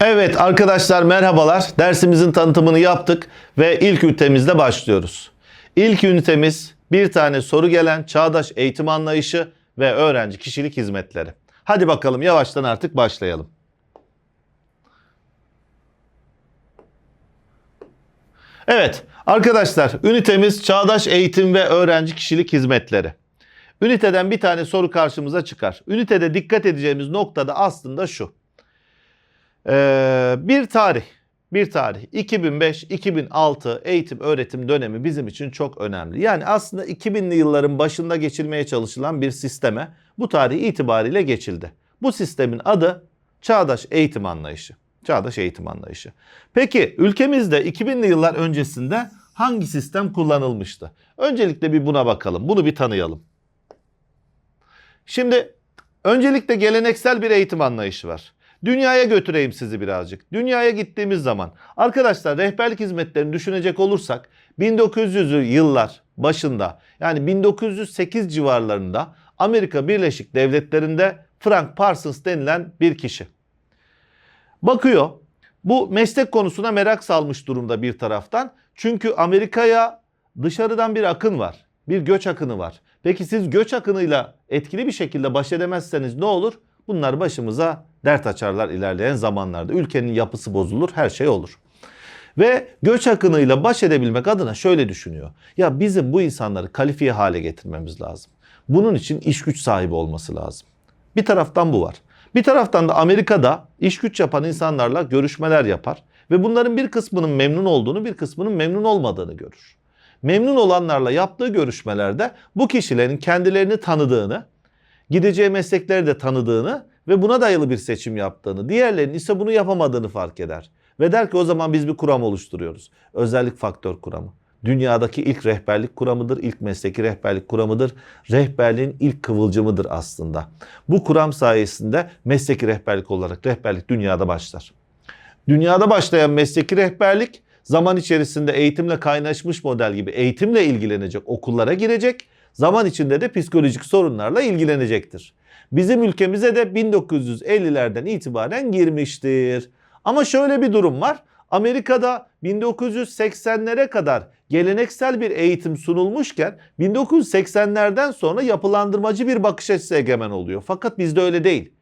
Evet arkadaşlar merhabalar. Dersimizin tanıtımını yaptık ve ilk ünitemizle başlıyoruz. İlk ünitemiz bir tane soru gelen çağdaş eğitim anlayışı ve öğrenci kişilik hizmetleri. Hadi bakalım yavaştan artık başlayalım. Evet arkadaşlar ünitemiz çağdaş eğitim ve öğrenci kişilik hizmetleri. Üniteden bir tane soru karşımıza çıkar. Ünitede dikkat edeceğimiz nokta da aslında şu. Ee, bir tarih, bir tarih 2005-2006 eğitim öğretim dönemi bizim için çok önemli. Yani aslında 2000'li yılların başında geçilmeye çalışılan bir sisteme bu tarih itibariyle geçildi. Bu sistemin adı çağdaş eğitim anlayışı. Çağdaş eğitim anlayışı. Peki ülkemizde 2000'li yıllar öncesinde hangi sistem kullanılmıştı? Öncelikle bir buna bakalım. Bunu bir tanıyalım. Şimdi öncelikle geleneksel bir eğitim anlayışı var. Dünyaya götüreyim sizi birazcık. Dünyaya gittiğimiz zaman arkadaşlar rehberlik hizmetlerini düşünecek olursak 1900'lü yıllar başında yani 1908 civarlarında Amerika Birleşik Devletleri'nde Frank Parsons denilen bir kişi. Bakıyor bu meslek konusuna merak salmış durumda bir taraftan. Çünkü Amerika'ya dışarıdan bir akın var. Bir göç akını var. Peki siz göç akınıyla etkili bir şekilde baş edemezseniz ne olur? Bunlar başımıza dert açarlar ilerleyen zamanlarda. Ülkenin yapısı bozulur, her şey olur. Ve göç akınıyla baş edebilmek adına şöyle düşünüyor. Ya bizim bu insanları kalifiye hale getirmemiz lazım. Bunun için iş güç sahibi olması lazım. Bir taraftan bu var. Bir taraftan da Amerika'da iş güç yapan insanlarla görüşmeler yapar ve bunların bir kısmının memnun olduğunu, bir kısmının memnun olmadığını görür. Memnun olanlarla yaptığı görüşmelerde bu kişilerin kendilerini tanıdığını, gideceği meslekleri de tanıdığını ve buna dayalı bir seçim yaptığını, diğerlerinin ise bunu yapamadığını fark eder. Ve der ki o zaman biz bir kuram oluşturuyoruz. Özellik faktör kuramı. Dünyadaki ilk rehberlik kuramıdır, ilk mesleki rehberlik kuramıdır. Rehberliğin ilk kıvılcımıdır aslında. Bu kuram sayesinde mesleki rehberlik olarak rehberlik dünyada başlar. Dünyada başlayan mesleki rehberlik zaman içerisinde eğitimle kaynaşmış model gibi eğitimle ilgilenecek okullara girecek. Zaman içinde de psikolojik sorunlarla ilgilenecektir. Bizim ülkemize de 1950'lerden itibaren girmiştir. Ama şöyle bir durum var. Amerika'da 1980'lere kadar geleneksel bir eğitim sunulmuşken 1980'lerden sonra yapılandırmacı bir bakış açısı egemen oluyor. Fakat bizde öyle değil.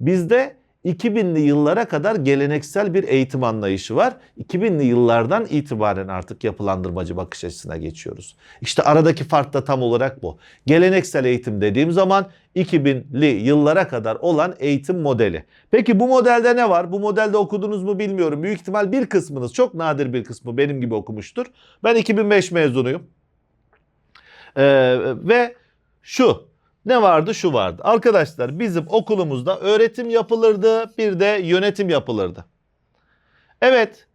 Bizde 2000'li yıllara kadar geleneksel bir eğitim anlayışı var. 2000'li yıllardan itibaren artık yapılandırmacı bakış açısına geçiyoruz. İşte aradaki fark da tam olarak bu. Geleneksel eğitim dediğim zaman 2000'li yıllara kadar olan eğitim modeli. Peki bu modelde ne var? Bu modelde okudunuz mu bilmiyorum. Büyük ihtimal bir kısmınız, çok nadir bir kısmı benim gibi okumuştur. Ben 2005 mezunuyum. Ee, ve şu ne vardı? Şu vardı. Arkadaşlar bizim okulumuzda öğretim yapılırdı, bir de yönetim yapılırdı. Evet.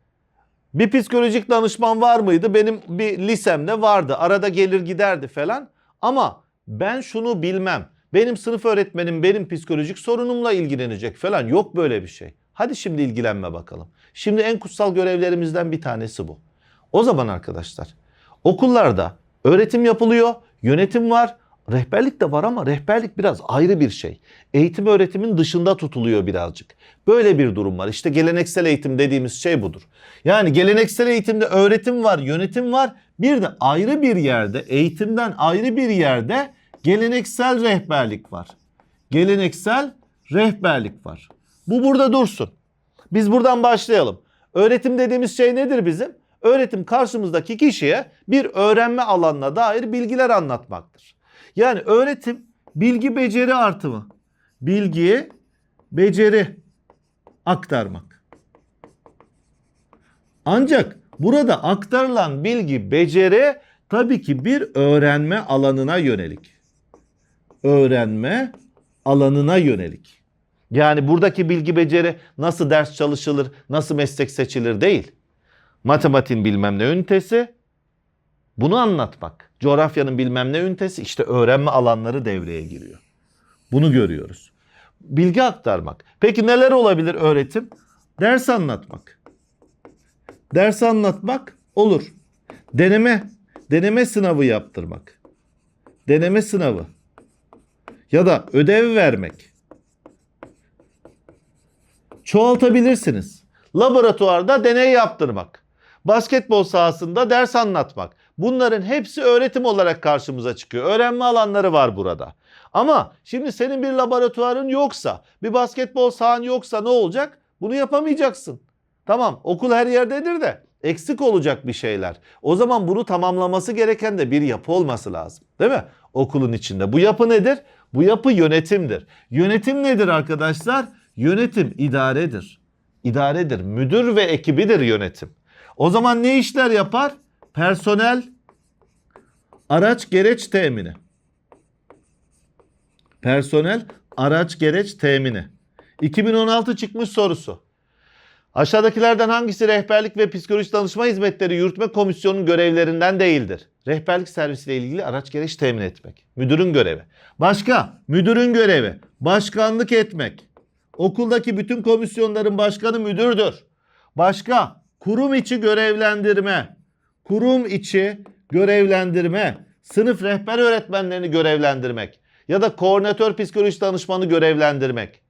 Bir psikolojik danışman var mıydı? Benim bir lisemde vardı. Arada gelir giderdi falan. Ama ben şunu bilmem. Benim sınıf öğretmenim benim psikolojik sorunumla ilgilenecek falan. Yok böyle bir şey. Hadi şimdi ilgilenme bakalım. Şimdi en kutsal görevlerimizden bir tanesi bu. O zaman arkadaşlar okullarda öğretim yapılıyor, yönetim var, Rehberlik de var ama rehberlik biraz ayrı bir şey. Eğitim öğretimin dışında tutuluyor birazcık. Böyle bir durum var. İşte geleneksel eğitim dediğimiz şey budur. Yani geleneksel eğitimde öğretim var, yönetim var. Bir de ayrı bir yerde, eğitimden ayrı bir yerde geleneksel rehberlik var. Geleneksel rehberlik var. Bu burada dursun. Biz buradan başlayalım. Öğretim dediğimiz şey nedir bizim? Öğretim karşımızdaki kişiye bir öğrenme alanına dair bilgiler anlatmaktır. Yani öğretim bilgi beceri artımı. Bilgiye beceri aktarmak. Ancak burada aktarılan bilgi beceri tabii ki bir öğrenme alanına yönelik. Öğrenme alanına yönelik. Yani buradaki bilgi beceri nasıl ders çalışılır, nasıl meslek seçilir değil. Matematiğin bilmem ne ünitesi bunu anlatmak. Coğrafyanın bilmem ne ünitesi işte öğrenme alanları devreye giriyor. Bunu görüyoruz. Bilgi aktarmak. Peki neler olabilir öğretim? Ders anlatmak. Ders anlatmak olur. Deneme, deneme sınavı yaptırmak. Deneme sınavı. Ya da ödev vermek. çoğaltabilirsiniz. Laboratuvarda deney yaptırmak, basketbol sahasında ders anlatmak. Bunların hepsi öğretim olarak karşımıza çıkıyor. Öğrenme alanları var burada. Ama şimdi senin bir laboratuvarın yoksa, bir basketbol sahan yoksa ne olacak? Bunu yapamayacaksın. Tamam okul her yerdedir de eksik olacak bir şeyler. O zaman bunu tamamlaması gereken de bir yapı olması lazım. Değil mi? Okulun içinde. Bu yapı nedir? Bu yapı yönetimdir. Yönetim nedir arkadaşlar? Yönetim idaredir. İdaredir. Müdür ve ekibidir yönetim. O zaman ne işler yapar? Personel, araç gereç temini. Personel, araç gereç temini. 2016 çıkmış sorusu. Aşağıdakilerden hangisi rehberlik ve psikoloji danışma hizmetleri yürütme komisyonunun görevlerinden değildir? Rehberlik servisiyle ilgili araç gereç temin etmek. Müdürün görevi. Başka? Müdürün görevi. Başkanlık etmek. Okuldaki bütün komisyonların başkanı müdürdür. Başka? Kurum içi görevlendirme. Kurum içi görevlendirme. Sınıf rehber öğretmenlerini görevlendirmek. Ya da koordinatör psikoloji danışmanı görevlendirmek.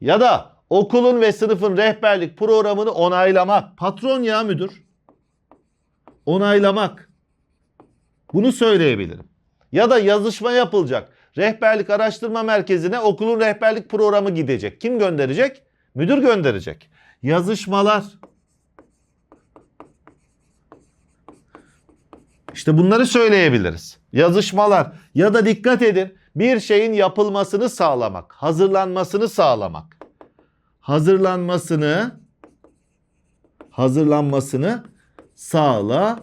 Ya da okulun ve sınıfın rehberlik programını onaylamak. Patron ya müdür. Onaylamak. Bunu söyleyebilirim. Ya da yazışma yapılacak. Rehberlik araştırma merkezine okulun rehberlik programı gidecek. Kim gönderecek? Müdür gönderecek. Yazışmalar. İşte bunları söyleyebiliriz. Yazışmalar ya da dikkat edin bir şeyin yapılmasını sağlamak, hazırlanmasını sağlamak. Hazırlanmasını hazırlanmasını sağlamak.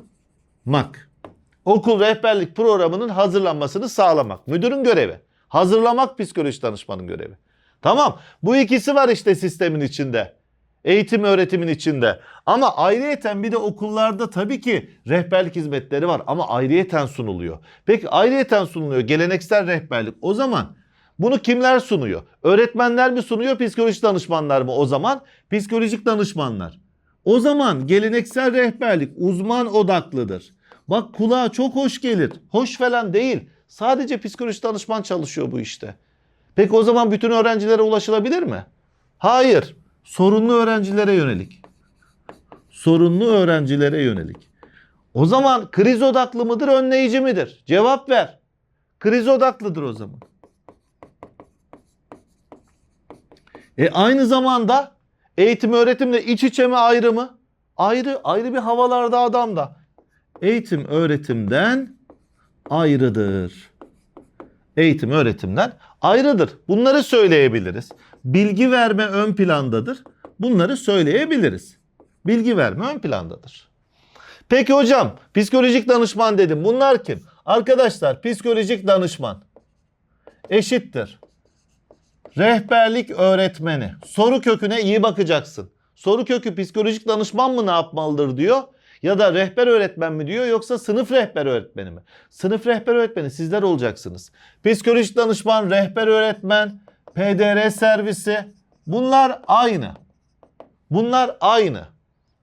Okul rehberlik programının hazırlanmasını sağlamak. Müdürün görevi. Hazırlamak psikoloji danışmanın görevi. Tamam. Bu ikisi var işte sistemin içinde. Eğitim öğretimin içinde. Ama ayrıyeten bir de okullarda tabii ki rehberlik hizmetleri var ama ayrıyeten sunuluyor. Peki ayrıyeten sunuluyor geleneksel rehberlik. O zaman bunu kimler sunuyor? Öğretmenler mi sunuyor, psikoloji danışmanlar mı o zaman? Psikolojik danışmanlar. O zaman geleneksel rehberlik uzman odaklıdır. Bak kulağa çok hoş gelir. Hoş falan değil. Sadece psikoloji danışman çalışıyor bu işte. Peki o zaman bütün öğrencilere ulaşılabilir mi? Hayır. Sorunlu öğrencilere yönelik. Sorunlu öğrencilere yönelik. O zaman kriz odaklı mıdır, önleyici midir? Cevap ver. Kriz odaklıdır o zaman. E aynı zamanda eğitim öğretimle iç içe mi ayrı mı? Ayrı, ayrı bir havalarda adam da. Eğitim öğretimden ayrıdır. Eğitim öğretimden ayrıdır. Bunları söyleyebiliriz. Bilgi verme ön plandadır. Bunları söyleyebiliriz. Bilgi verme ön plandadır. Peki hocam psikolojik danışman dedim. Bunlar kim? Arkadaşlar psikolojik danışman eşittir. Rehberlik öğretmeni. Soru köküne iyi bakacaksın. Soru kökü psikolojik danışman mı ne yapmalıdır diyor. Ya da rehber öğretmen mi diyor yoksa sınıf rehber öğretmeni mi? Sınıf rehber öğretmeni sizler olacaksınız. Psikolojik danışman, rehber öğretmen, PDR servisi bunlar aynı. Bunlar aynı.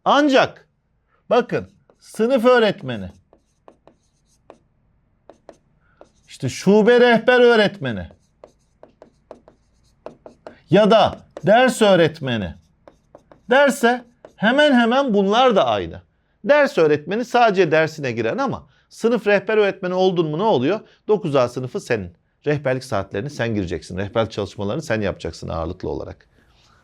Ancak bakın sınıf öğretmeni işte şube rehber öğretmeni ya da ders öğretmeni derse hemen hemen bunlar da aynı. Ders öğretmeni sadece dersine giren ama sınıf rehber öğretmeni oldun mu ne oluyor? 9A sınıfı senin. Rehberlik saatlerini sen gireceksin. Rehberlik çalışmalarını sen yapacaksın ağırlıklı olarak.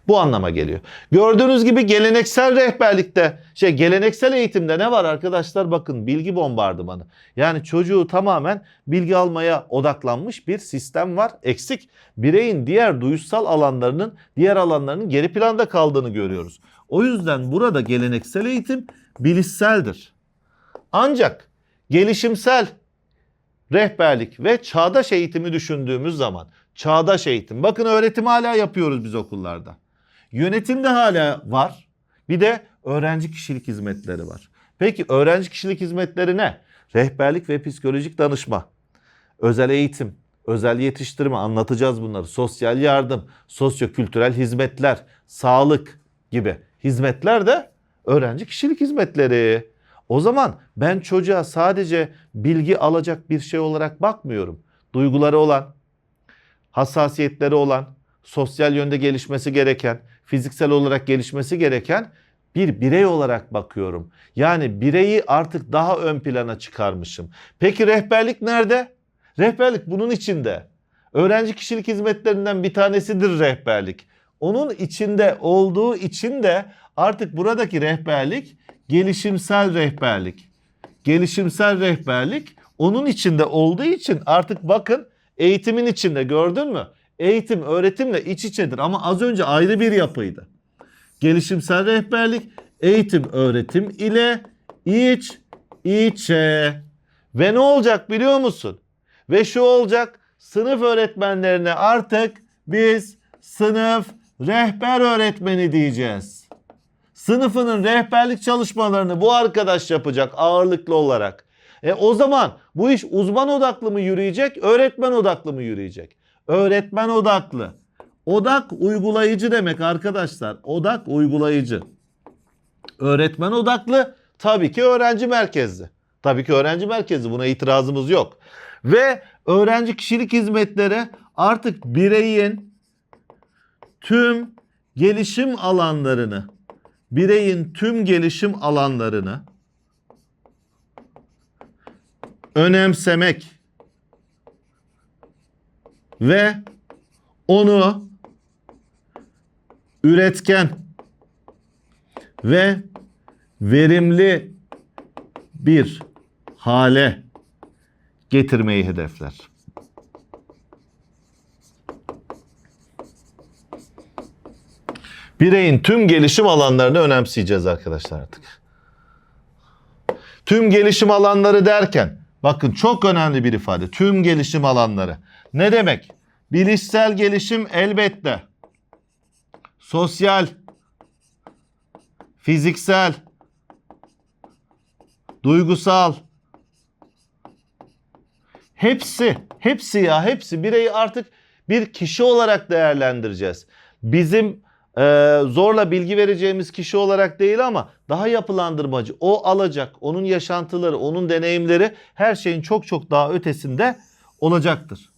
Bu anlama geliyor. Gördüğünüz gibi geleneksel rehberlikte, şey geleneksel eğitimde ne var arkadaşlar? Bakın bilgi bombardımanı. Yani çocuğu tamamen bilgi almaya odaklanmış bir sistem var. Eksik. Bireyin diğer duyusal alanlarının, diğer alanlarının geri planda kaldığını görüyoruz. O yüzden burada geleneksel eğitim bilişseldir. Ancak gelişimsel rehberlik ve çağdaş eğitimi düşündüğümüz zaman çağdaş eğitim. Bakın öğretim hala yapıyoruz biz okullarda. Yönetim de hala var. Bir de öğrenci kişilik hizmetleri var. Peki öğrenci kişilik hizmetleri ne? Rehberlik ve psikolojik danışma, özel eğitim, özel yetiştirme anlatacağız bunları. Sosyal yardım, sosyo-kültürel hizmetler, sağlık gibi hizmetler de öğrenci kişilik hizmetleri. O zaman ben çocuğa sadece bilgi alacak bir şey olarak bakmıyorum. Duyguları olan, hassasiyetleri olan, sosyal yönde gelişmesi gereken, fiziksel olarak gelişmesi gereken bir birey olarak bakıyorum. Yani bireyi artık daha ön plana çıkarmışım. Peki rehberlik nerede? Rehberlik bunun içinde. Öğrenci kişilik hizmetlerinden bir tanesidir rehberlik. Onun içinde olduğu için de artık buradaki rehberlik gelişimsel rehberlik. Gelişimsel rehberlik onun içinde olduğu için artık bakın eğitimin içinde gördün mü? Eğitim öğretimle iç içedir ama az önce ayrı bir yapıydı. Gelişimsel rehberlik eğitim öğretim ile iç içe. Ve ne olacak biliyor musun? Ve şu olacak sınıf öğretmenlerine artık biz sınıf rehber öğretmeni diyeceğiz. Sınıfının rehberlik çalışmalarını bu arkadaş yapacak ağırlıklı olarak. E o zaman bu iş uzman odaklı mı yürüyecek, öğretmen odaklı mı yürüyecek? Öğretmen odaklı. Odak uygulayıcı demek arkadaşlar. Odak uygulayıcı. Öğretmen odaklı tabii ki öğrenci merkezli. Tabii ki öğrenci merkezli buna itirazımız yok. Ve öğrenci kişilik hizmetleri artık bireyin tüm gelişim alanlarını bireyin tüm gelişim alanlarını önemsemek ve onu üretken ve verimli bir hale getirmeyi hedefler. Bireyin tüm gelişim alanlarını önemseyeceğiz arkadaşlar artık. Tüm gelişim alanları derken bakın çok önemli bir ifade. Tüm gelişim alanları. Ne demek? Bilişsel gelişim elbette. Sosyal, fiziksel, duygusal. Hepsi, hepsi ya hepsi bireyi artık bir kişi olarak değerlendireceğiz. Bizim e, zorla bilgi vereceğimiz kişi olarak değil ama daha yapılandırmacı. O alacak, onun yaşantıları, onun deneyimleri her şeyin çok çok daha ötesinde olacaktır.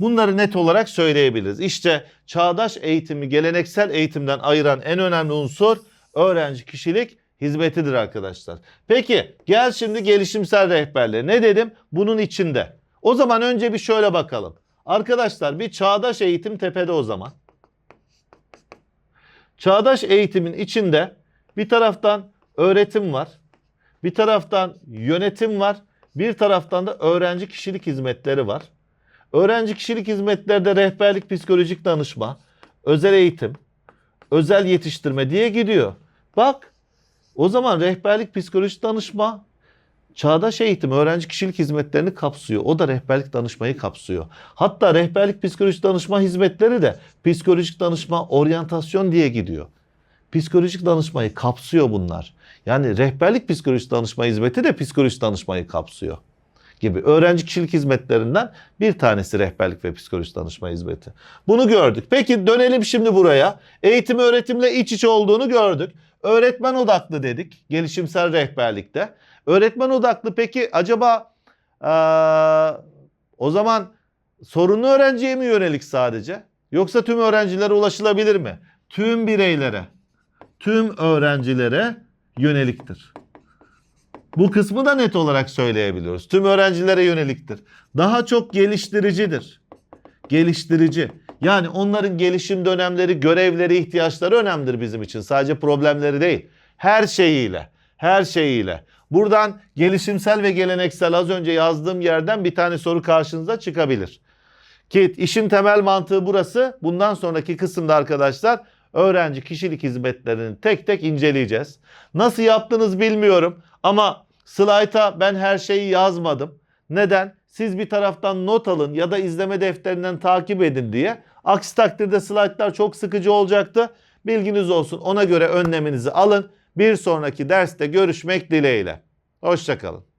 Bunları net olarak söyleyebiliriz. İşte çağdaş eğitimi geleneksel eğitimden ayıran en önemli unsur öğrenci kişilik hizmetidir arkadaşlar. Peki gel şimdi gelişimsel rehberliğe. Ne dedim? Bunun içinde. O zaman önce bir şöyle bakalım. Arkadaşlar bir çağdaş eğitim tepede o zaman. Çağdaş eğitimin içinde bir taraftan öğretim var. Bir taraftan yönetim var. Bir taraftan da öğrenci kişilik hizmetleri var. Öğrenci kişilik hizmetlerde rehberlik, psikolojik danışma, özel eğitim, özel yetiştirme diye gidiyor. Bak o zaman rehberlik, psikolojik danışma, çağdaş eğitim, öğrenci kişilik hizmetlerini kapsıyor. O da rehberlik danışmayı kapsıyor. Hatta rehberlik, psikolojik danışma hizmetleri de psikolojik danışma, oryantasyon diye gidiyor. Psikolojik danışmayı kapsıyor bunlar. Yani rehberlik psikolojik danışma hizmeti de psikolojik danışmayı kapsıyor gibi öğrenci kişilik hizmetlerinden bir tanesi rehberlik ve psikoloji danışma hizmeti. Bunu gördük. Peki dönelim şimdi buraya. Eğitim öğretimle iç içe olduğunu gördük. Öğretmen odaklı dedik gelişimsel rehberlikte. Öğretmen odaklı peki acaba ee, o zaman sorunlu öğrenciye mi yönelik sadece? Yoksa tüm öğrencilere ulaşılabilir mi? Tüm bireylere, tüm öğrencilere yöneliktir. Bu kısmı da net olarak söyleyebiliyoruz. Tüm öğrencilere yöneliktir. Daha çok geliştiricidir. Geliştirici. Yani onların gelişim dönemleri, görevleri, ihtiyaçları önemlidir bizim için. Sadece problemleri değil. Her şeyiyle. Her şeyiyle. Buradan gelişimsel ve geleneksel az önce yazdığım yerden bir tane soru karşınıza çıkabilir. Ki işin temel mantığı burası. Bundan sonraki kısımda arkadaşlar öğrenci kişilik hizmetlerini tek tek inceleyeceğiz. Nasıl yaptınız bilmiyorum ama slayta ben her şeyi yazmadım. Neden? Siz bir taraftan not alın ya da izleme defterinden takip edin diye. Aksi takdirde slaytlar çok sıkıcı olacaktı. Bilginiz olsun ona göre önleminizi alın. Bir sonraki derste görüşmek dileğiyle. Hoşçakalın.